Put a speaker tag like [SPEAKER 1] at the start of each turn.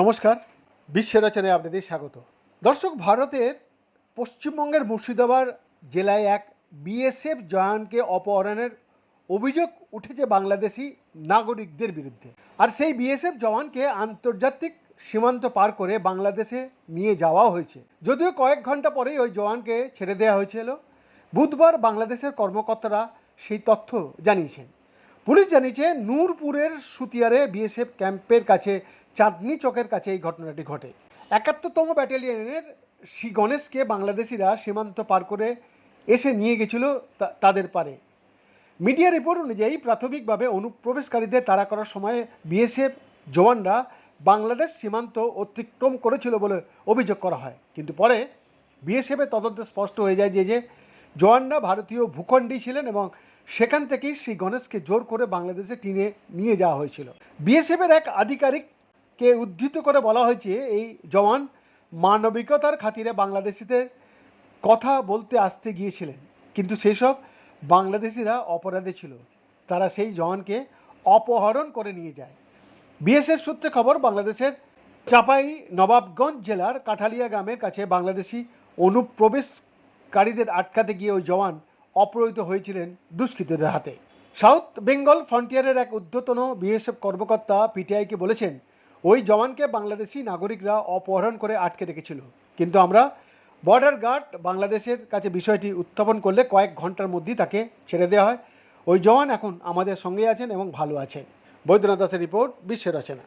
[SPEAKER 1] নমস্কার, বিশ্বের রচনায় আপনাদের স্বাগত। দর্শক, ভারতের পশ্চিমবঙ্গের মুর্শিদাবাদ জেলায় এক বিএসএফ জওয়ানকে অপহরণের অভিযোগ উঠেছে বাংলাদেশি নাগরিকদের বিরুদ্ধে। আর সেই বিএসএফ জওয়ানকে আন্তর্জাতিক সীমান্ত পার করে বাংলাদেশে নিয়ে যাওয়া হয়েছে। যদিও কয়েক ঘণ্টা পরেই ওই জওয়ানকে ছেড়ে দেওয়া হয়েছিল। বুধবার বাংলাদেশের কর্মকর্তারা সেই তথ্য জানিয়েছেন। পুলিশ জানিয়েছে, নূরপুরের সুতিয়ারে বিএসএফ ক্যাম্পের কাছে, চাঁদনি চকের কাছে এই ঘটনাটি ঘটে। একাত্তরতম ব্যাটালিয়নের শ্রী গণেশকে বাংলাদেশিরা সীমান্ত পার করে এসে নিয়ে গেছিল তাদের পারে। মিডিয়া রিপোর্ট অনুযায়ী প্রাথমিকভাবে অনুপ্রবেশকারীদের তাড়া করার সময় বিএসএফ জওয়ানরা বাংলাদেশ সীমান্ত অতিক্রম করেছিল বলে অভিযোগ করা হয়। কিন্তু পরে বিএসএফের তদন্তে স্পষ্ট হয়ে যায় যে যে জওয়ানরা ভারতীয় ভূখণ্ডেই ছিলেন এবং সেখান থেকেই শ্রী গণেশকে জোর করে বাংলাদেশে টিনে নিয়ে যাওয়া হয়েছিল। বিএসএফের এক আধিকারিককে উদ্ধৃত করে বলা হয়েছে, এই জওয়ান মানবিকতার খাতিরে বাংলাদেশিদের কথা বলতে আসতে গিয়েছিলেন, কিন্তু সেসব বাংলাদেশিরা অপরাধে ছিল। তারা সেই জওয়ানকে অপহরণ করে নিয়ে যায়। বিএসএফ সূত্রে খবর, বাংলাদেশের চাপাই নবাবগঞ্জ জেলার কাঠালিয়া গ্রামের কাছে বাংলাদেশি অনুপ্রবেশকারীদের আটকাতে গিয়ে ওই জওয়ান অপহৃত হয়েছিলেন দুষ্কৃতীদের হাতে। সাউথ বেঙ্গল ফ্রন্টিয়ারের এক ঊর্ধ্বতন বিএসএফ কর্মকর্তা পিটিআইকে বলেছেন, ওই জওয়ানকে বাংলাদেশি নাগরিকরা অপহরণ করে আটকে রেখেছিল। কিন্তু আমরা বর্ডার গার্ড বাংলাদেশের কাছে বিষয়টি উত্থাপন করলে কয়েক ঘণ্টার মধ্যেই তাকে ছেড়ে দেওয়া হয়। ওই জওয়ান এখন আমাদের সঙ্গে আছেন এবং ভালো আছেন। বৈদ্যনাথ দাসের রিপোর্ট, বিশ্বের রচনা।